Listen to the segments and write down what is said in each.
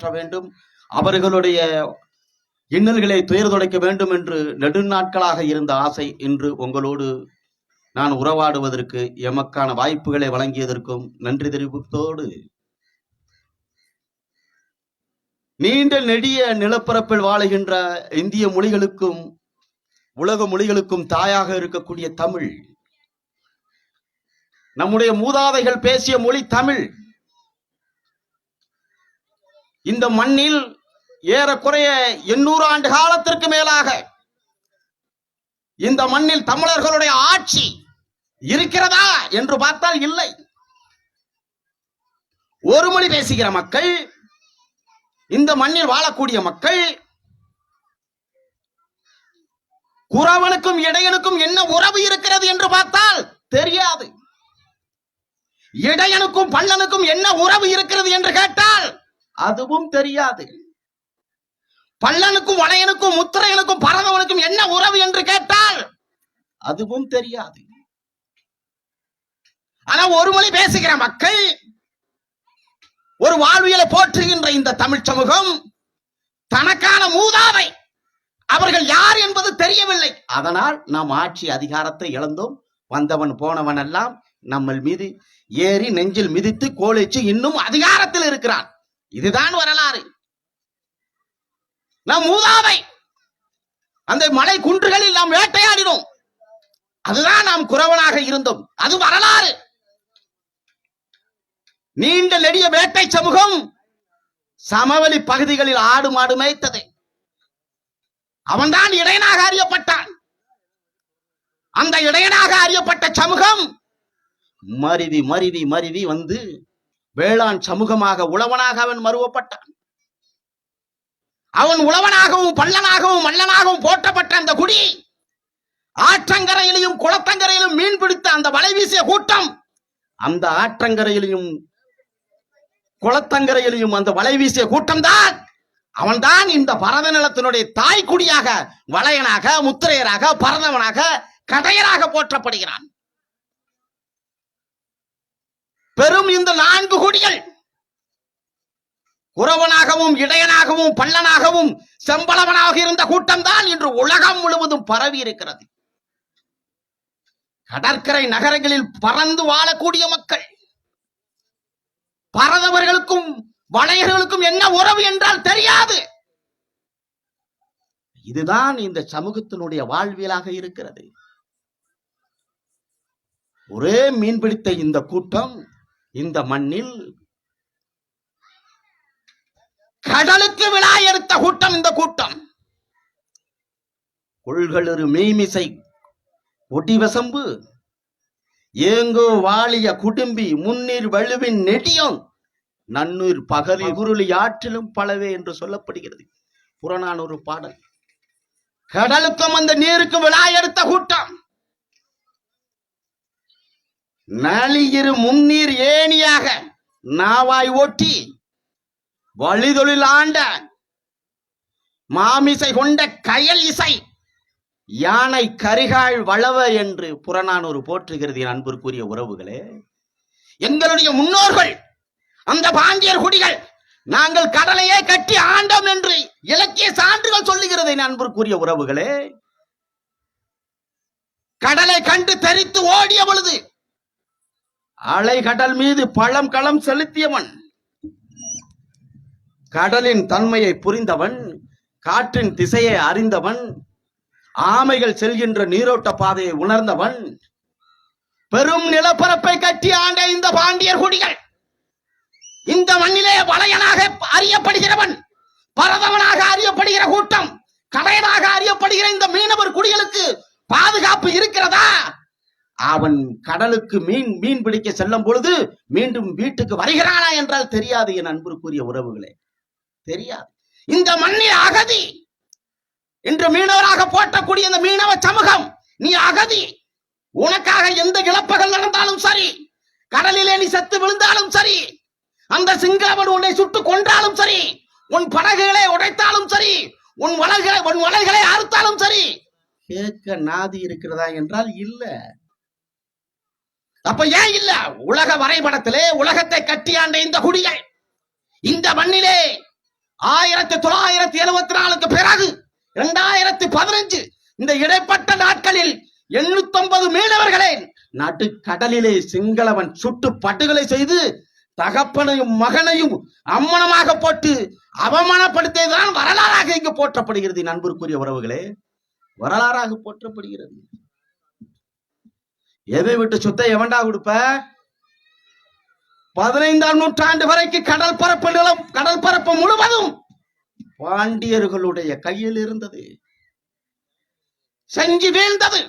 காப்பாற்ற வேண்டும் அவர்களுடைய இன்னல்களை துயர் துடைக்க வேண்டும் என்று நெடுநாட்களாக இருந்த ஆசை இன்று உங்களோடு நான் உறவாடுவதற்கு எமக்கான வாய்ப்புகளை வழங்கியதற்கும் நன்றி தெரிவித்தோடு நீண்ட நெடிய நிலப்பரப்பில் வாழுகின்ற இந்திய மொழிகளுக்கும் உலக மொழிகளுக்கும் தாயாக இருக்கக்கூடிய தமிழ். நம்முடைய மூதாதைகள் பேசிய மொழி தமிழ். இந்த மண்ணில் ஏறக்குறைய எண்ணூறு ஆண்டு காலத்திற்கு மேலாக இந்த மண்ணில் தமிழர்களுடைய ஆட்சி இருக்கிறதா என்று பார்த்தால் இல்லை. ஒரு மொழி பேசுகிற மக்கள் இந்த மண்ணில் வாழக்கூடிய மக்கள் குறவனுக்கும் இடையனுக்கும் என்ன உறவு இருக்கிறது என்று பார்த்தால் தெரியாது. இடையனுக்கும் பள்ளனுக்கும் என்ன உறவு இருக்கிறது என்று கேட்டால் அதுவும் தெரியாது. பல்லனுக்கும் வளையனுக்கும் முத்திரையனுக்கும் பரதவனுக்கும் என்ன உறவு என்று கேட்டால் அதுவும் தெரியாது. ஆனா ஒரு மொழி பேசுகிற மக்கள் ஒரு வாழ்வியலை போற்றுகின்ற இந்த தமிழ் சமூகம் தனக்கான மூதாவை அவர்கள் யார் என்பது தெரியவில்லை. அதனால் நாம் ஆட்சி அதிகாரத்தை இழந்தோம். வந்தவன் போனவன் எல்லாம் நம்ம மீது ஏறி நெஞ்சில் மிதித்து கோலிச்சு இன்னும் அதிகாரத்தில் இருக்கிறான். இதுதான் வரலாறு. நம் மூதாவை அந்த மலை குன்றுகளில் நாம் வேட்டையாடினோம். அதுதான் நாம் குறவனாக இருந்தோம். அது வரலாறு. நீண்ட நெடிய வேட்டை சமூகம் சமவெளி பகுதிகளில் ஆடு மாடு மேய்த்தது. அவன்தான் இடையனாக அறியப்பட்டான். அந்த இடையனாக அறியப்பட்ட சமூகம் மருவி மருவி மருவி வந்து வேளாண் சமூகமாக உழவனாக அவன் மறுவப்பட்டான். அவன் உழவனாகவும் பள்ளனாகவும் மல்லனாகவும் போற்றப்பட்ட அந்த குடி ஆற்றங்கரையிலும் குளத்தங்கரையிலும் மீன் பிடித்த அந்த வலை வீசிய கூட்டம் அந்த ஆற்றங்கரையிலும் குளத்தங்கரையிலும் அந்த வலை வீசிய கூட்டம் தான் அவன்தான் இந்த பரத நிலத்தினுடைய தாய்க்குடியாக வளையனாக முத்திரையராக பரதவனாக கடையராக போற்றப்படுகிறான். பெரும் இந்த நான்கு குடிகள். குறவனாகவும் இடையனாகவும் பள்ளனாகவும் செம்பளவனாக இருந்த கூட்டம் தான் இன்று உலகம் முழுவதும் பரவி இருக்கிறது கடற்கரை நகரங்களில் பறந்து வாழக்கூடிய மக்கள் பரதவர்களுக்கும் வளையர்களுக்கும் என்ன உறவு என்றால் தெரியாது. இதுதான் இந்த சமூகத்தினுடைய வாழ்வியலாக இருக்கிறது. ஒரே மீன்பிடித்த இந்த கூட்டம் இந்த மண்ணில் கடலுக்கு விழா எடுத்த கூட்டம் இந்த கூட்டம். கொள்களொரு மெய்மிசை ஒடிவசம்பு ஏங்கோ வாழிய குடும்பி முன்னீர் வலுவின் நெடியும் நன்னீர் பகலி குருளி ஆற்றிலும் பலவே என்று சொல்லப்படுகிறது. புறநானூறு பாடல். கடலுக்கும் அந்த நீருக்கும் விழா எடுத்த கூட்டம். நளியிரு முன்னீர் ஏணியாக நாவாய் ஒட்டி வழிதொழில் ஆண்ட மாமிசை கொண்ட கயல் இசை யானை கரிகால் வளவ என்று புறநானூறு போற்றுகிறது என் அன்பிற்குரிய உறவுகளே. எங்களுடைய முன்னோர்கள் அந்த பாண்டியர் குடிகள் நாங்கள் கடலையே கட்டி ஆண்டோம் என்று இலக்கிய சான்றுகள் சொல்லுகிறது என் அன்பிற்குரிய உறவுகளே. கடலை கண்டு தெரித்து ஓடிய பொழுது அலை கடல் மீது பழம் களம் செலுத்தியவன். கடலின் தன்மையை புரிந்தவன் காற்றின் திசையை அறிந்தவன் ஆமைகள் செல்கின்ற நீரோட்ட பாதையை உணர்ந்தவன். பெரும் நிலப்பரப்பை கட்டி ஆண்ட இந்த பாண்டியர் குடிகள் இந்த மண்ணிலே வளையனாக அறியப்படுகிறவன் பரதவனாக அறியப்படுகிற கூட்டம் கலையனாக அறியப்படுகிற இந்த மீனவர் குடிகளுக்கு பாதுகாப்பு இருக்கிறதா? அவன் கடலுக்கு மீன் மீன் பிடிக்க செல்லும் பொழுது மீண்டும் வீட்டுக்கு வருகிறானா என்றால் தெரியாது என் அன்புக்குரிய உறவுகளே. தெரியாது. இந்த மண்ணில் அகதி. இன்று மீனவராக போட்டக்கூடிய இந்த மீனவ சமூகம் நீ அகதி. உனக்காக எந்த இழப்புகள் நடந்தாலும் சரி கடலிலே நீ செத்து விழுந்தாலும் சரி அந்த சிங்களவன் உன்னை சுட்டு கொன்றாலும் சரி உன் படகுகளை உடைத்தாலும் சரி உன் வலைகளை உன் வலைகளை அறுத்தாலும் சரி. கேட்க நாதி இருக்கிறதா என்றால் இல்லை. அப்ப ஏன் இல்ல? உலக வரைபடத்திலே உலகத்தை கட்டியாண்ட இந்த குடிகள் இந்த மண்ணிலே ஆயிரத்தி தொள்ளாயிரத்தி எழுபத்தி நாலுக்கு பிறகு இரண்டாயிரத்தி பதினஞ்சு இந்த இடைப்பட்ட நாட்களில் எண்ணூத்தி ஒன்பது மீனவர்களை கடலிலே சிங்களவன் சுட்டு பட்டுகளை செய்து தகப்பனையும் மகனையும் அம்மனமாக போட்டு அவமானப்படுத்தியதுதான் வரலாறாக இங்கு போற்றப்படுகிறது. நண்பருக்குரிய உறவுகளே வரலாறாக போற்றப்படுகிறது. எதை விட்டு சுத்த எவன்டா கொடுப்ப? பதினைந்தாம் நூற்றாண்டு வரைக்கும் கடல் பரப்பு நிலம் கடல் பரப்பு முழுவதும் பாண்டியர்களுடைய கையில் இருந்தது. செஞ்சி வீழ்ந்தது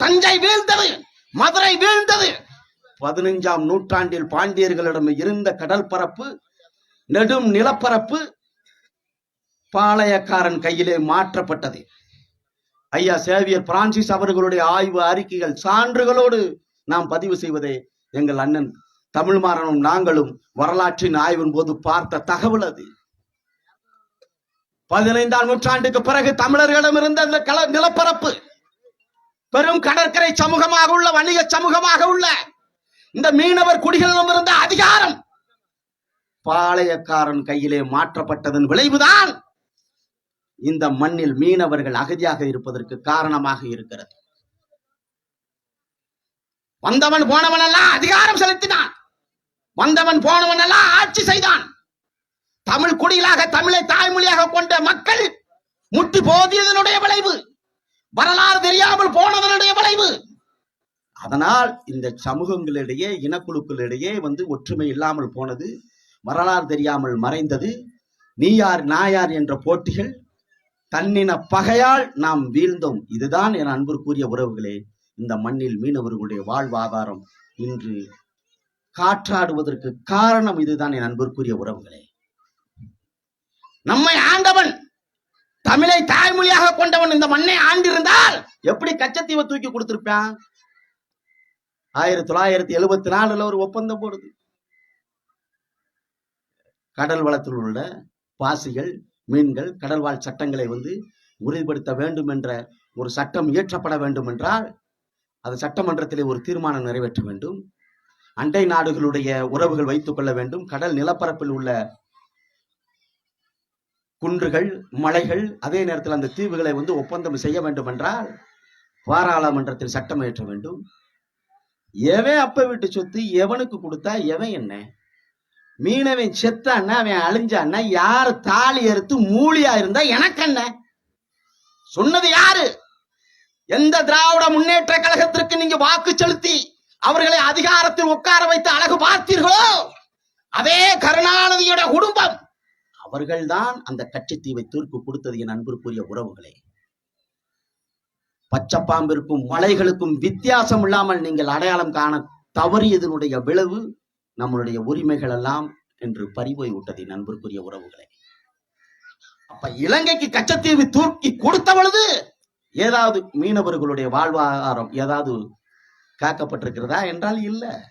தஞ்சை வீழ்ந்தது மதுரை வீழ்ந்தது. பதினைஞ்சாம் நூற்றாண்டில் பாண்டியர்களிடம் இருந்த கடல் பரப்பு நெடும் நிலப்பரப்பு பாளையக்காரன் கையிலே மாற்றப்பட்டது. ஐயா சேவியர் பிரான்சிஸ் அவர்களுடைய ஆய்வு அறிக்கைகள் சான்றுகளோடு நாம் பதிவு செய்வதே எங்கள் அண்ணன் தமிழ்மாறனும் நாங்களும் வரலாற்றின் ஆய்வின் போது பார்த்த தகவல் அது. பதினைந்தாம் நூற்றாண்டுக்கு பிறகு தமிழர்களிடம் இருந்த அந்த கல நிலப்பரப்பு பெரும் கடற்கரை சமூகமாக உள்ள வணிக சமூகமாக உள்ள இந்த மீனவர் குடிகளிடம் இருந்த அதிகாரம் பாளையக்காரன் கையிலே மாற்றப்பட்டதன் விளைவுதான் இந்த மண்ணில் மீனவர்கள் அகதியாக இருப்பதற்கு காரணமாக இருக்கிறது. வந்தவன் போனவன் எல்லாம் அதிகாரம் செலுத்தினான். வந்தவன் போனவன் எல்லாம் ஆட்சி செய்தான். தமிழ் குடிகளாக தமிழை தாய்மொழியாக கொண்ட மக்கள் முட்டி போதியதனுடைய விளைவு. வரலாறு தெரியாமல் போனதனுடைய விளைவு. அதனால் இந்த சமூகங்களிடையே இனக்குழுக்களிடையே வந்து ஒற்றுமை இல்லாமல் போனது வரலாறு தெரியாமல் மறைந்தது நீ யார் நான் யார் என்ற போட்டிகள் தன்னின பகையால் நாம் வீழ்ந்தோம். இதுதான் என் அன்பிற்குரிய உறவுகளே இந்த மண்ணில் மீனவர்களுடைய வாழ்வாதாரம். இன்று காற்றாடுவதற்கு காரணம் இதுதான் என் அன்பிற்குரிய உறவுகளே. நம்மை ஆண்டவன் தமிழை தாய்மொழியாக கொண்டவன் இந்த மண்ணை ஆண்டிருந்தால் எப்படி கச்சத்தீவை தூக்கி கொடுத்திருப்பான்? ஆயிரத்தி தொள்ளாயிரத்தி எழுபத்தி நாலுல ஒரு ஒப்பந்தம் போடுது. கடல் வளத்தில் உள்ள பாசிகள் மீன்கள் கடல்வாழ் சட்டங்களை வந்து உறுதிப்படுத்த வேண்டும் என்ற ஒரு சட்டம் இயற்றப்பட வேண்டும் என்றால் அது சட்டமன்றத்திலே ஒரு தீர்மானம் நிறைவேற்ற வேண்டும். அண்டை நாடுகளுடைய உறவுகள் வைத்துக் கொள்ள வேண்டும். கடல் நிலப்பரப்பில் உள்ள குன்றுகள் மலைகள் அதே நேரத்தில் அந்த தீவுகளை வந்து ஒப்பந்தம் செய்ய வேண்டும் என்றால் பாராளுமன்றத்தில் சட்டம் இயற்ற வேண்டும். எவன் அப்ப வீட்டு சொத்து எவனுக்கு கொடுத்தா எவன் என்ன? மீனவன் செத்தான்னா அவன் அழிஞ்சான்னா யாரு தாலி அறுத்து மூலியா இருந்தா எனக்கு என்ன? சொன்னது யாரு? எந்த திராவிட முன்னேற்ற கழகத்திற்கு நீங்க வாக்கு செலுத்தி அவர்களை அதிகாரத்தில் உட்கார வைத்து அழகு பார்த்தீர்களோ? அதே கருணாநிதியோட குடும்பம். அவர்கள்தான் அந்த கட்சித்தீவை தீர்ப்பு கொடுத்தது என் அன்பிற்குரிய உறவுகளே. பச்சைப்பாம்பிற்கும் மலைகளுக்கும் வித்தியாசம் இல்லாமல் நீங்கள் அடையாளம் காண தவறியதனுடைய விளைவு நம்மளுடைய உரிமைகள் எல்லாம் என்று பறிபோய் விட்டது நண்பருக்குரிய உறவுகளை உறவுகளே. அப்ப இலங்கைக்கு கச்சத்தீவு தூக்கி கொடுத்த பொழுது ஏதாவது மீனவர்களுடைய வாழ்வாதாரம் ஏதாவது காக்கப்பட்டிருக்கிறதா என்றால் இல்ல.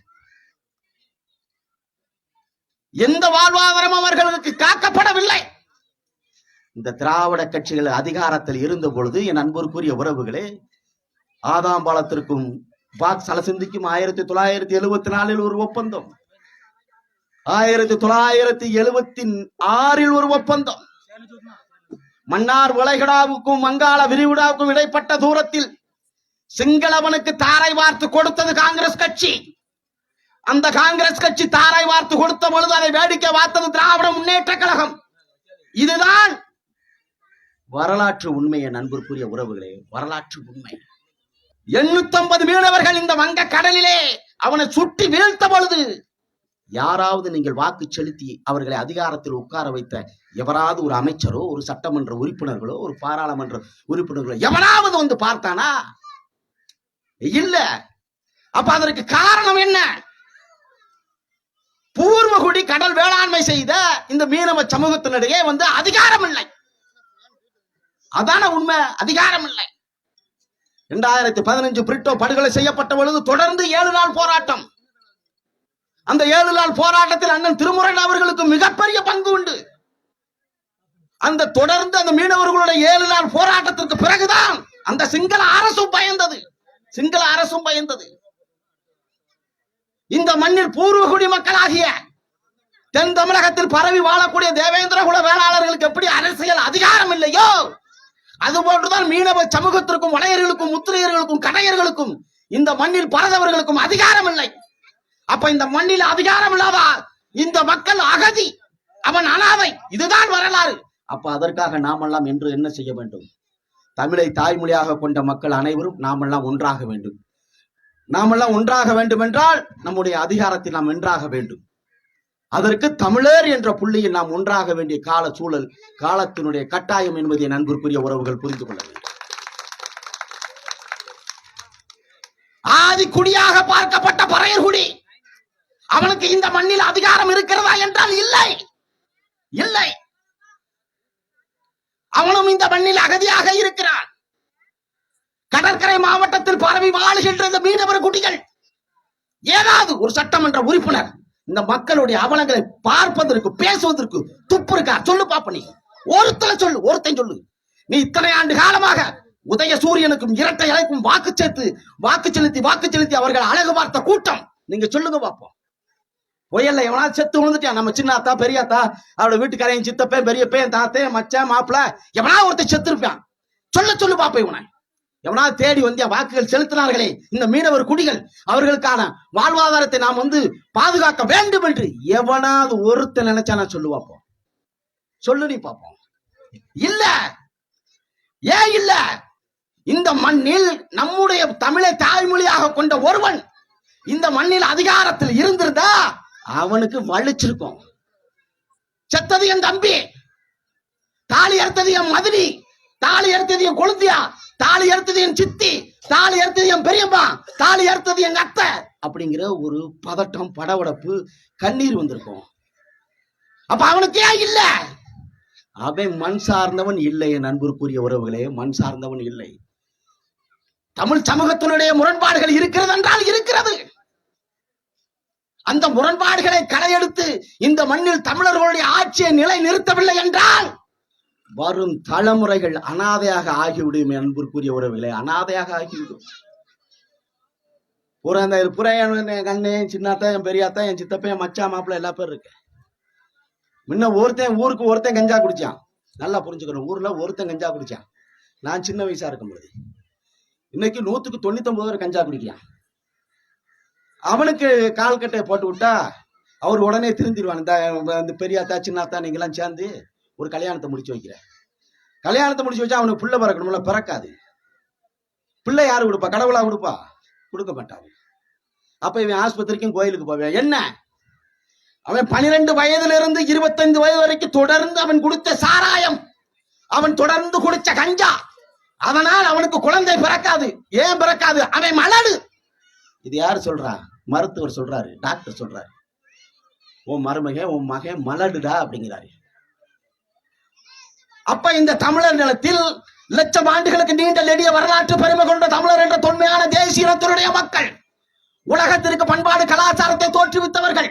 எந்த வாழ்வாதாரம் அவர்களுக்கு காக்கப்படவில்லை. இந்த திராவிட கட்சிகள் அதிகாரத்தில் இருந்த பொழுது என் அன்பிற்குரிய உறவுகளே ஆதாம்பாலத்திற்கும் பாக் சலசிந்திக்கும் ஆயிரத்தி தொள்ளாயிரத்தி எழுபத்தி நாலில் ஒரு ஒப்பந்தம். ஆயிரத்தி தொள்ளாயிரத்தி எழுபத்தி ஆறில் ஒரு ஒப்பந்தம். மன்னார் உலைகடாவுக்கும் வங்காள விரிவிடாவுக்கும் இடைப்பட்ட தூரத்தில் சிங்களவனுக்கு தாரை வார்த்து கொடுத்தது காங்கிரஸ் கட்சி. அந்த காங்கிரஸ் கட்சி தாரை வார்த்து கொடுத்த பொழுது அதை வேடிக்கை பார்த்தது திராவிட முன்னேற்ற கழகம். இதுதான் வரலாற்று உண்மையை நண்பருக்குரிய உறவுகளே வரலாற்று உண்மை. எண்ணூத்தி ஐம்பது மீனவர்கள் இந்த வங்க கடலிலே அவனை சுட்டி வீழ்த்த பொழுது யாராவது நீங்கள் வாக்கு செலுத்தி அவர்களை அதிகாரத்தில் உட்கார வைத்த எவராவது ஒரு அமைச்சரோ ஒரு சட்டமன்ற உறுப்பினர்களோ ஒரு பாராளுமன்ற உறுப்பினர்களோ எவனாவது வந்து பார்த்தானா? இல்ல. அப்ப அதற்கு காரணம் என்ன? பூர்வகுடி கடல் வேளாண்மை செய்த இந்த மீனவ சமூகத்தினிடையே வந்து அதிகாரம் இல்லை. அதான உண்மை அதிகாரம் இல்லை. இரண்டாயிரத்தி பதினஞ்சு பிரிட்டோ படுகொலை செய்யப்பட்ட பொழுது தொடர்ந்து ஏழு நாள் போராட்டம். அந்த ஏழு நாள் போராட்டத்தில் அண்ணன் திருமுருகன் அவர்களுக்கு மிகப்பெரிய பங்கு உண்டு. அந்த தொடர்ந்து அந்த மீனவர்களுடைய ஏழு நாள் போராட்டத்திற்கு பிறகுதான் அந்த சிங்கள அரசும் பயந்தது. சிங்கள அரசும் பயந்தது. இந்த மண்ணில் பூர்வகுடி மக்களாகிய தென் தமிழகத்தில் பரவி வாழக்கூடிய தேவேந்திர குல வேளாளர்களுக்கு எப்படி அரசியல் அதிகாரம் இல்லையோ? அதுபோன்றுதான் மீனவ சமூகத்திற்கும் வளையர்களுக்கும் முத்திரையர்களுக்கும் கடையர்களுக்கும் இந்த மண்ணில் பரதவர்களுக்கும் அதிகாரம் இல்லை. அப்ப இந்த மண்ணில் அதிகாரம் இல்லாதா இந்த மக்கள் அகதி அவன் அனாதை. இதுதான் வரலாறு. அப்ப அதற்காக நாமெல்லாம் என்று என்ன செய்ய வேண்டும்? தமிழை தாய்மொழியாக கொண்ட மக்கள் அனைவரும் நாமெல்லாம் ஒன்றாக வேண்டும். நாமெல்லாம் ஒன்றாக வேண்டும் என்றால் நம்முடைய அதிகாரத்தில் நாம் வென்றாக வேண்டும். அதற்கு தமிழர் என்ற புள்ளியில் நாம் ஒன்றாக வேண்டிய கால சூழல் காலத்தினுடைய கட்டாயம் என்பதை நண்பருக்குரிய உறவுகள் புரிந்து கொள்ள வேண்டும். ஆதி குடியாக பார்க்கப்பட்ட பறையர்குடி அவனுக்கு இந்த மண்ணில் அதிகாரம் இருக்கிறதா என்றால் இல்லை. இல்லை. அவனும் இந்த மண்ணில் அகதியாக இருக்கிறான். கடற்கரை மாவட்டத்தில் பரவி வாழுகின்ற இந்த மீனவர் குடிகள் ஏதாவது ஒரு சட்டமன்ற உறுப்பினர் இந்த மக்களுடைய அவலங்களை பார்ப்பதற்கு பேசுவதற்கு துப்பு இருக்கா? சொல்லு பாப்ப நீ. ஒருத்தனை சொல்லு ஒருத்தன் சொல்லு. நீ இத்தனை ஆண்டு காலமாக உதய சூரியனுக்கும் இரட்டை இலைக்கும் வாக்கு சேர்த்து வாக்கு செலுத்தி வாக்கு செலுத்தி அவர்கள் அழகு பார்த்த கூட்டம். நீங்க சொல்லுங்க பாப்போம். புயல்ல எவனா செத்து விழுந்துட்டான். நம்ம சின்னாத்தா பெரியாத்தா அவளோட வீட்டுக்காரையும் சித்தப்பேன் பெரியப்பேன் தாத்தேன் மச்சான் மாப்பிள எவனா ஒருத்தன் செத்து இருப்பான் சொல்ல சொல்லு பாப்ப இவனை. எவனா தேடி வந்தியா வாக்குகள் செலுத்தினார்களே இந்த மீனவர் குடிகள் அவர்களுக்கான வாழ்வாதாரத்தை நாம் வந்து பாதுகாக்க வேண்டும் என்று எவனாவது ஒருத்தன் நினைச்சா நான் சொல்லு சொல்லு நீ பாப்போம் இல்ல. ஏன் இல்ல? இந்த மண்ணில் நம்முடைய தமிழை தாய்மொழியாக கொண்ட ஒருவன் இந்த மண்ணில் அதிகாரத்தில் இருந்திருந்தா அவனுக்கு வலிச்சிருக்கும். செத்தது என் தம்பி. தாலி அறுத்தது என் மதுரி. தாலி அறுத்தது என் கொழுந்தியா தாலி அறுத்தது என் சித்தி. தாலி அறுத்தது என் பெரியம்மா. தாலி அறுத்தது எங்க அத்தை. அப்படிங்கிற ஒரு பதட்டம் படவடப்பு கண்ணீர் வந்திருக்கும். அப்ப அவனுக்கு ஏன் இல்ல? அவன் மண் சார்ந்தவன் இல்லை என் நண்பருக்குரிய உறவுகளே மண் சார்ந்தவன் இல்லை. தமிழ் சமூகத்தினுடைய முரண்பாடுகள் இருக்கிறது என்றால் இருக்கிறது. அந்த முரண்பாடுகளை களையெடுத்து இந்த மண்ணில் தமிழர்களுடைய ஆட்சியை நிலை நிறுத்தவில்லை என்றால் வரும் தலைமுறைகள் அனாதையாக ஆகிவிடும் என் அன்பிற்குரிய உறவுகளை அனாதையாக ஆகிவிடும். பூரா இந்த புற என் கண்ணு என் சின்னாத்தான் என் பெரியாத்தான் என் சித்தப்பன் என் மச்சான் மாப்பிள்ள எல்லா பேரும் இருக்கு. முன்ன ஒருத்தன் ஊருக்கு ஒருத்தன் கஞ்சா குடிச்சான். நல்லா புரிஞ்சுக்கணும் ஊர்ல ஒருத்தன் கஞ்சா குடிச்சான். நான் சின்ன வயசா இருக்கும் பொழுது இன்னைக்கு நூத்துக்கு தொண்ணூத்தொன்பது பேர் கஞ்சா குடிக்கிறான் அவனுக்கு கால் கட்டையை போட்டு விட்டா அவர் உடனே திருந்திடுவான். இந்த பெரியாத்தா சின்னாத்தா நீங்களாம் சேர்ந்து ஒரு கல்யாணத்தை முடிச்சு வைக்கிறேன். கல்யாணத்தை முடிச்சு வச்சா அவனுக்கு பிள்ளை பிறக்கணும்ல பிறக்காது. பிள்ளை யாரு கொடுப்பா? கடவுளா கொடுப்பா? கொடுக்க மாட்டான். அப்ப இவன் ஆஸ்பத்திரிக்கும் கோயிலுக்கு போவேன். என்ன? அவன் பனிரெண்டு வயதுல இருந்து இருபத்தைந்து வயது வரைக்கும் தொடர்ந்து அவன் கொடுத்த சாராயம். அவன் தொடர்ந்து குடிச்ச கஞ்சா. அதனால் அவனுக்கு குழந்தை பிறக்காது. ஏன் பிறக்காது? அவன் மலடு. இது யாரு சொல்றான் மருத்துவர் சொல்றாரு டாக்டர் சொல்றாரு. உன் மருமக உன் மகன் மலடுடா அப்படிங்கிறாரு. அப்ப இந்த தமிழர் நிலத்தில் லட்சம் ஆண்டுகளுக்கு நீண்ட நெடிய வரலாற்று பெருமை கொண்ட தமிழர் என்ற தொன்மையான தேசிய இனத்தினுடைய மக்கள் உலகத்திற்கு பண்பாடு கலாச்சாரத்தை தோற்றுவித்தவர்கள்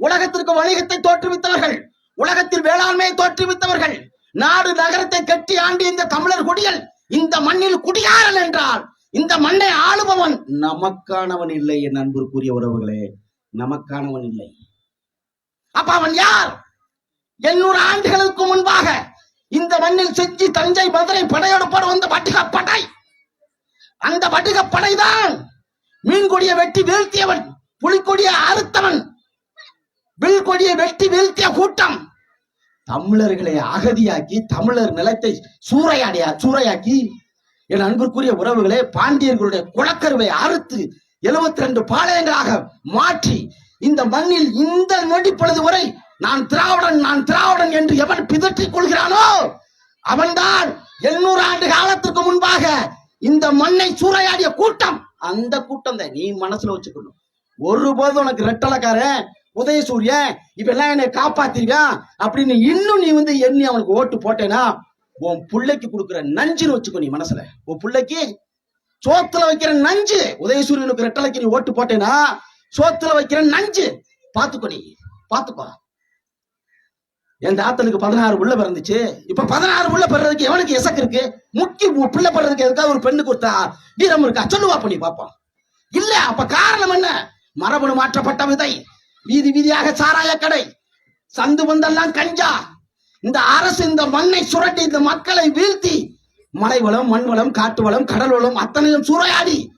உலகத்திற்கு வணிகத்தை தோற்றுவித்தவர்கள் உலகத்தில் வேளாண்மையை தோற்றுவித்தவர்கள் நாடு நகரத்தை கட்டி ஆண்டி இந்த தமிழர் குடிகள் இந்த மண்ணில் குடியாரல் என்றால் இந்த மண்ணை ஆளுபவன் நமக்கானவன் இல்லை என் அன்பிற்குரிய உறவுகளே நமக்கானவன் இல்லை. அப்ப அவன் யார்? எண்ணூறு ஆண்டுகளுக்கு முன்பாக இந்த மண்ணில் செஞ்சு தஞ்சை மதுரை படையெடுப்போடு வந்த வட்டிக படை. அந்த வட்டிக படைதான் மீன்கொடியை வெட்டி வீழ்த்தியவன் புலிக்கொடியை அறுத்தவன் வில்கொடியை வெட்டி வீழ்த்திய கூட்டம் தமிழர்களை அகதியாக்கி தமிழர் நிலத்தை சூறையாடியா சூறையாக்கி என் அன்பிற்குரிய உறவுகளே பாண்டியர்களுடைய குளக்கருவை அறுத்து எழுபத்தி ரெண்டு பாளையங்களாக மாற்றி இந்த மண்ணில் இந்த நொடி பொழுது வரை நான் திராவிடன் நான் திராவிடன் என்று எவன் பிதற்றிக் கொள்கிறானோ அவன்தான் எண்ணூறு ஆண்டு காலத்திற்கு முன்பாக இந்த மண்ணை சூறையாடிய கூட்டம். அந்த கூட்டம் தான் நீ மனசுல வச்சுக்கணும். ஒருபோதும் உனக்கு ரெட்டலக்காரன் உதயசூரியன் இவெல்லாம் என்னை காப்பாத்திருக்கான் அப்படின்னு இன்னும் நீ வந்து எண்ணி அவனுக்கு ஓட்டு போட்டேனா உன் புள்ளைக்கு கொடுக்குற நஞ்சுன்னு வச்சுக்கோ நீ மனசுல. உன் பிள்ளைக்கு சோத்துல வைக்கிற நஞ்சு. உதயசூரியனுக்கு ரெட்டலைக்கு நீ ஓட்டு போட்டேனா சோத்துல வைக்கிற நஞ்சு. பாத்துக்கோ நீ. பாத்துக்கோ என் தாத்தனுக்கு பதினாறு புள்ள பிறந்துச்சு. இப்ப பதினாறு புள்ள பிறறதுக்கு எவனுக்கு எசக்கு இருக்கு? முக்கிய பிள்ளை படுறதுக்கு எதுக்காக ஒரு பெண்ணு கொடுத்தா? வீரம் இருக்கா? சொல்லுவா பண்ணி பாப்போம். இல்ல அப்ப காரணம் என்ன? மரபணு மாற்றப்பட்ட விதை. வீதி வீதியாக சாராய கடை. சந்து வந்தெல்லாம் கஞ்சா. இந்த அரசு இந்த மண்ணை சுரட்டி இந்த மக்களை வீழ்த்தி மலை வளம் மண் வளம் காட்டு வளம் கடல் வளம் அத்தனையும் சூறையாடி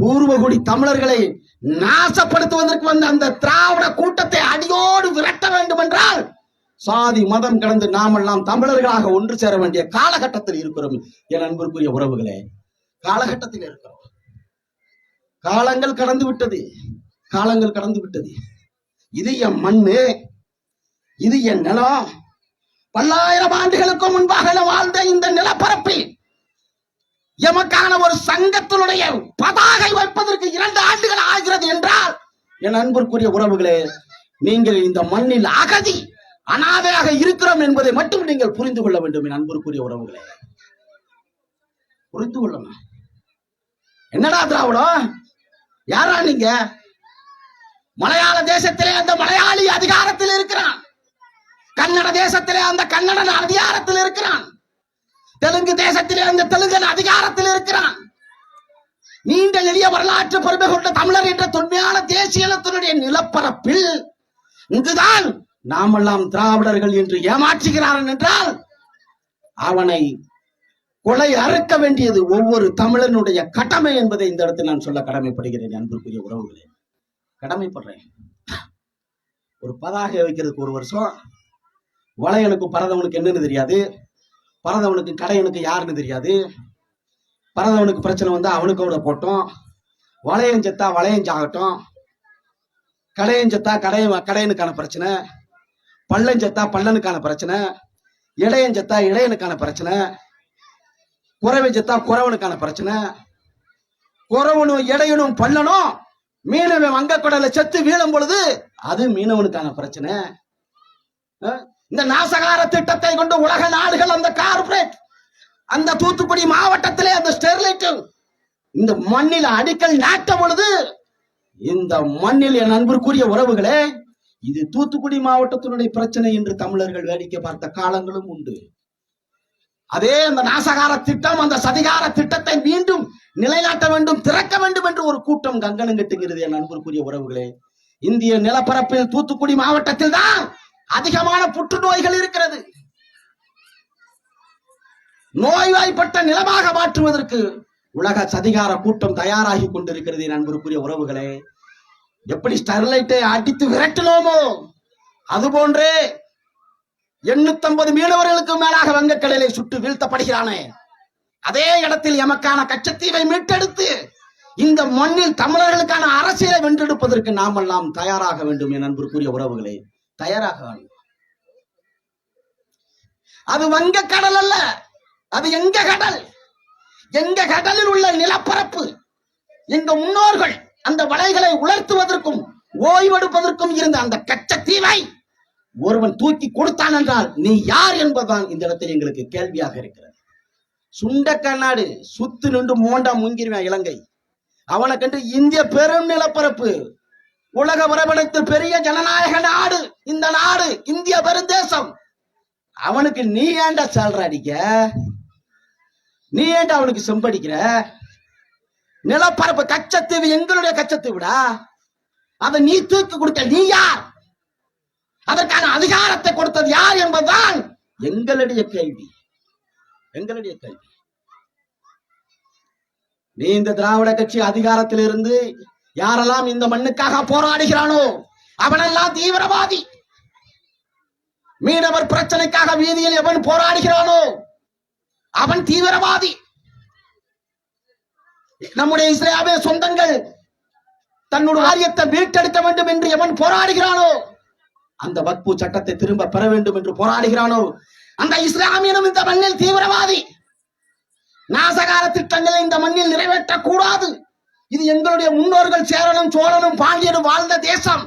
பூர்வகுடி தமிழர்களை நாசப்படுத்துவதற்கு வந்த அந்த திராவிட கூட்டத்தை அடியோடு விரட்ட வேண்டும் என்றால் சாதி மதம் கடந்து நாமெல்லாம் தமிழர்களாக ஒன்று சேர வேண்டிய காலகட்டத்தில் இருக்கிறோம் என் அன்பிற்குரிய உறவுகளே. காலகட்டத்தில் இருக்கிறோம். காலங்கள் கடந்து விட்டது. காலங்கள் கடந்து விட்டது. இது என் மண்ணு. இது என் நிலம். பல்லாயிரம் ஆண்டுகளுக்கு முன்பாக வாழ்ந்த இந்த நிலப்பரப்பில் எமக்கான ஒரு சங்கத்தினுடைய பதாகை வைப்பதற்கு இரண்டு ஆண்டுகள் ஆகிறது என்றால் என் அன்பிற்குரிய உறவுகளே நீங்கள் இந்த மண்ணில் அகதி அனாதையாக இருக்கிறோம் என்பதை மட்டும் நீங்கள் புரிந்து கொள்ள வேண்டும் என் அன்பிற்குரிய உறவுகளே. புரிந்து கொள்ளுமா என்னடா திராவிடம்? யாரா நீங்க? மலையாள தேசத்திலே அந்த மலையாளி அதிகாரத்தில் இருக்கிறான். கன்னட தேசத்திலே அந்த கன்னடன் அதிகாரத்தில் இருக்கிறான். தெலுங்கு தேசத்திலே அந்த தெலுங்கன் அதிகாரத்தில் இருக்கிறான். நீண்ட எளிய வரலாற்று பெருமை கொண்ட தமிழர் என்ற தொன்மையான தேசியத்தினுடைய நிலப்பரப்பில் இங்குதான் நாமெல்லாம் திராவிடர்கள் என்று ஏமாற்றுகிறான் என்றால் அவனை கொலை அறுக்க வேண்டியது ஒவ்வொரு தமிழனுடைய கடமை என்பதை இந்த இடத்தில் நான் சொல்ல கடமைப்படுகிறேன் அன்புக்குரிய உறவுகளே. கடமைப்படுறேன். ஒரு பதாகை வைக்கிறதுக்கு ஒரு வருஷம். வளையனுக்கு பரதவனுக்கு என்னன்னு தெரியாது. பரதவனுக்கு கடையனுக்கு யாருன்னு தெரியாது. பரதவனுக்கு பிரச்சனை வந்தா அவனுக்கு அவனை போட்டோம். வளையன் செத்தா வளையன் சாகட்டும். கடையன் செத்தா கடைய கடையனுக்கான பிரச்சனை. பள்ளம் செத்தா பள்ளனுக்கான பிரச்சனை. இடையன் செத்தா இடையனுக்கான பிரச்சனை. குறவை செத்தா குறவனுக்கான பிரச்சனை. குறவனும் இடையனும் பள்ளனும் மீனவன் வங்கக்கடலை செத்து வீழும் பொழுது அது மீனவனுக்கான பிரச்சனை. இந்த நாசகார திட்டத்தை கொண்டு உலக நாடுகள் அந்த கார்பரேட் அந்த தூத்துக்குடி மாவட்டத்திலே அந்த ஸ்டெர்லைட் இந்த மண்ணில் அடிக்கல் நாட்ட பொழுது இந்த மண்ணில் என் அன்பிற்குரிய உறவுகளே இது தூத்துக்குடி மாவட்டத்தினுடைய பிரச்சனை என்று தமிழர்கள் வேடிக்கை பார்த்த காலங்களும் உண்டு. அதே அந்த நாசகார திட்டம் அந்த சதிகார திட்டத்தை மீண்டும் நிலைநாட்ட வேண்டும் திறக்க வேண்டும் என்று ஒரு கூட்டம் கங்கணம் கட்டுகிறது என் அன்புக்குரிய உறவுகளே. இந்திய நிலப்பரப்பில் தூத்துக்குடி மாவட்டத்தில் தான் அதிகமான புற்றுநோய்கள் இருக்கிறது. நோய்வாய்ப்பட்ட நிலமாக மாற்றுவதற்கு உலக சதிகார கூட்டம் தயாராகி கொண்டிருக்கிறது நண்பருக்குரிய உறவுகளே. எப்படி ஸ்டெர்லைட்டை அடித்து விரட்டினோமோ அதுபோன்றே எண்ணூத்தம்பது மீனவர்களுக்கு மேலாக வங்கக்கடலை சுட்டு வீழ்த்தப்படுகிறானே. அதே இடத்தில் எமக்கான கச்சத்தீவை மீட்டெடுத்து இந்த மண்ணில் தமிழர்களுக்கான அரசியலை வென்றெடுப்பதற்கு நாமெல்லாம் தயாராக வேண்டும் என் அன்பிற்குரிய உறவுகளே. தயாராக வேண்டும் அது வங்க கடல் அல்ல அது எங்க கடல்? எங்க கடலில் உள்ள நிலப்பரப்பு? எங்க முன்னோர்கள் அந்த வலைகளை உலர்த்துவதற்கும் ஓய்வெடுப்பதற்கும் இருந்த அந்த கச்சத்தீவை ஒருவன் தூக்கி கொடுத்தான் என்றால் நீ யார் என்பதுதான் இந்த இடத்தில் எங்களுக்கு கேள்வியாக இருக்கிறது. சுண்ட கண்ணாடு சுத்து நின்று மோண்டா முங்கிருவேன் இலங்கை. அவனை கண்டு இந்திய பெரும் நிலப்பரப்பு. உலக வரைபடத்தில் பெரிய ஜனநாயக நாடு இந்த நாடு இந்திய பெருந்தேசம். அவனுக்கு நீ ஏண்டா சால்ற அடிக்க? நீ ஏண்டா அவனுக்கு செம்படிக்கிற நிலப்பரப்பு கச்சத்தீவு எங்களுடைய கச்சத்தீவுடா. அதை நீ தூக்கி கொடுத்த நீ யார்? அதற்கான அதிகாரத்தை கொடுத்தது யார் என்பதுதான் எங்களுடைய கேள்வி. எங்களுடைய கேள்வி. நீ இந்த திராவிட கட்சி அதிகாரத்தில் இருந்து யாரெல்லாம் இந்த மண்ணுக்காக போராடுகிறானோ அவனெல்லாம் தீவிரவாதி. மீனவர் பிரச்சனைக்காக வீதியில் எவன் போராடுகிறானோ அவன் தீவிரவாதி. நம்முடைய இஸ்லாமிய சொந்தங்கள் தன்னுடைய ஆரியத்தை மீட்டெடுக்க வேண்டும் என்று எவன் போராடுகிறானோ அந்த வக்பு சட்டத்தை திரும்ப பெற வேண்டும் என்று போராடுகிறானோ அந்த இஸ்லாமியனும் இந்த மண்ணில் தீவிரவாதி. நாசகார திட்டங்களை இந்த மண்ணில் நிறைவேற்றக்கூடாது. இது எங்களுடைய முன்னோர்கள் சேரனும் சோழனும் பாண்டியனும் வாழ்ந்த தேசம்.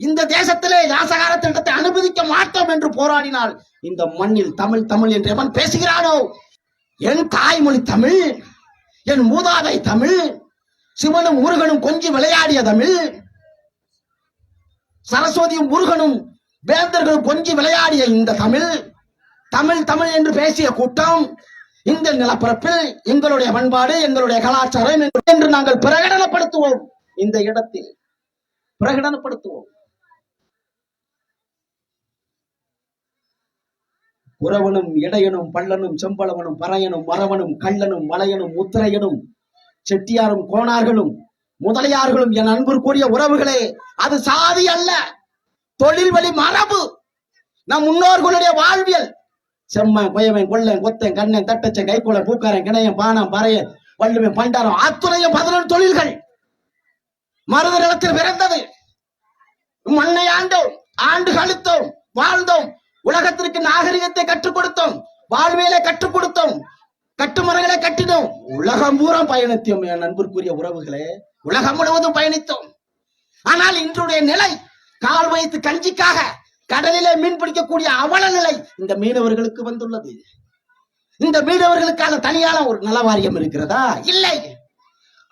இந்த தேசத்திலே யாசகார திட்டத்தை அனுமதிக்க மாட்டோம் என்று போராடினால் இந்த மண்ணில் தமிழ் தமிழ் என்று எவன் பேசுகிறானோ? என் தாய்மொழி தமிழ் என் மூதாதை தமிழ் சிவனும் முருகனும் கொஞ்சி விளையாடிய தமிழ் சரஸ்வதியும் முருகனும் வேந்தர்களும் கொஞ்சி விளையாடிய இந்த தமிழ் தமிழ் தமிழ் என்று பேசிய கூட்டம் இந்த நிலப்பரப்பில் எங்களுடைய பண்பாடு எங்களுடைய கலாச்சாரம் என்று- நாங்கள் பிரகடனப்படுத்துவோம். இந்த இடத்தில் பிரகடனப்படுத்துவோம். குறவனும் இடையனும் பள்ளனும் செம்பளவனும் பறையனும் மரவனும் கள்ளனும் மலையனும் முத்திரையனும் செட்டியாரும் கோணார்களும் முதலியார்களும் என் அன்பிற்குரிய உறவுகளே அது சாதி அல்ல. தொழில் வழி மரபு. நம் முன்னோர்களுடைய வாழ்வியல் செம்மன் கொயவன் கொள்ளன் கொத்தன் கண்ணன் தட்டச்சன் கைக்குள பூக்காரன் கிணையன் பானம் பறையன் வள்ளுவன் பண்டாரம் அத்துணையும் பதினொன்று தொழில்கள். மருத நிலத்தில் பிறந்தது. மண்ணை ஆண்டோம் ஆண்டு கழித்தோம் வாழ்ந்தோம். உலகத்திற்கு நாகரிகத்தை கற்றுக் கொடுத்தோம். வாழ்வியலை கற்றுக் கொடுத்தோம். கட்டுமரங்களை கட்டினோம். உலகம் பூரா பயணித்தோம் என் நண்பருக்குரிய உறவுகளே. உலகம் முழுவதும் பயணித்தோம். ஆனால் இன்றைய நிலை கால் வைத்து கஞ்சிக்காக கடலிலே மீன் பிடிக்கக்கூடிய அவல நிலை இந்த மீனவர்களுக்கு வந்துள்ளது. இந்த மீனவர்களுக்கான தனியான ஒரு நலவாரியம் இருக்கிறதா? இல்லை.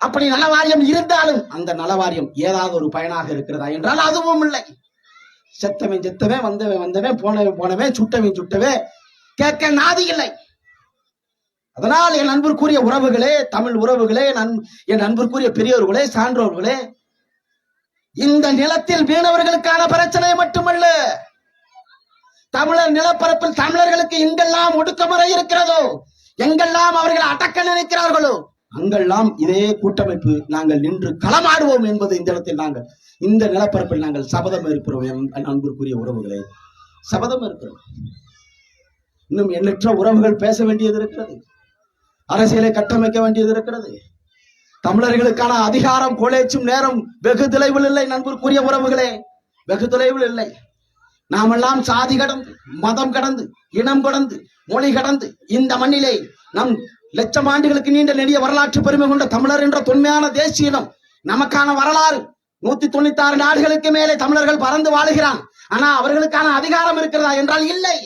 அப்படி நலவாரியம் இருந்தாலும் அந்த நலவாரியம் ஏதாவது ஒரு பயனாக இருக்கிறதா என்றால் அதுவும் இல்லை. செத்தவன் செத்தவன் வந்தவன் வந்தவன் போனவன் போனவன் சுட்டவன் சுட்டவே கேட்க நாதி இல்லை. அதனால் என் அன்பிற்குரிய உறவுகளே தமிழ் உறவுகளே என் அன்பிற்குரிய பெரியோர்களே சான்றோர்களே இந்த நிலத்தில் மீனவர்களுக்கான பிரச்சனை மட்டுமல்ல. தமிழர் நிலப்பரப்பில் தமிழர்களுக்கு எங்கெல்லாம் ஒடுக்குமுறை இருக்கிறதோ? எங்கெல்லாம் அவர்கள் அடக்க நினைக்கிறார்களோ? அங்கெல்லாம் இதே கூட்டமைப்பு நாங்கள் நின்று களமாடுவோம் என்பது இந்த இடத்தில் நாங்கள் இந்த நிலப்பரப்பில் நாங்கள் சபதம் இருக்கிறோம் என் அன்பிற்குரிய உறவுகளே. சபதம் இருக்கிறோம் இன்னும் எண்ணற்ற உறவுகள் பேச வேண்டியது இருக்கிறது. அரசியலை கட்டமைக்க வேண்டியது இருக்கிறது. தமிழர்களுக்கான அதிகாரம் கொலைச்சும் நேரம் வெகு தொலைவில் இல்லை நண்பருக்குரிய உறவுகளே. வெகு தொலைவில் இல்லை. நாமெல்லாம் சாதி கடந்து மதம் கடந்து இனம் கடந்து மொழி கடந்து இந்த மண்ணிலே நம் லட்சம் ஆண்டுகளுக்கு நீண்ட நெடிய வரலாற்று பெருமை கொண்ட தமிழர் என்ற தொன்மையான தேசிய இனம் நமக்கான வரலாறு. நூத்தி தொண்ணூத்தி ஆறு நாடுகளுக்கு மேலே தமிழர்கள் பறந்து வாழுகிறான். ஆனா அவர்களுக்கான அதிகாரம் இருக்கிறதா என்றால் இல்லை.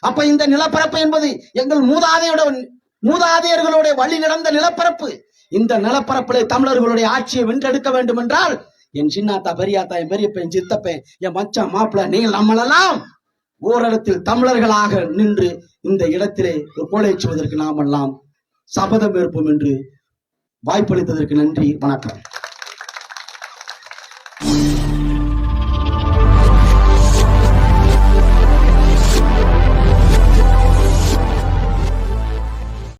அப்ப இந்த நிலப்பரப்பு என்பது எங்கள் மூதாதையோட மூதாதையர்களுடைய வழி நடந்த நிலப்பரப்பு. இந்த நிலப்பரப்பிலே தமிழர்களுடைய ஆட்சியை வென்றெடுக்க வேண்டும் என்றால் என் சின்னாத்தா பெரியாத்தா என் பெரியப்பன் என் சித்தப்பன் என் மச்சான் மாப்பிள்ள நீங்கள் நம்மளெல்லாம் ஓரிடத்தில் தமிழர்களாக நின்று இந்த இடத்திலே கோலைச்சுவதற்கு நாமெல்லாம் சபதம் ஏற்போம் என்று வாய்ப்பளித்ததற்கு நன்றி வணக்கம்.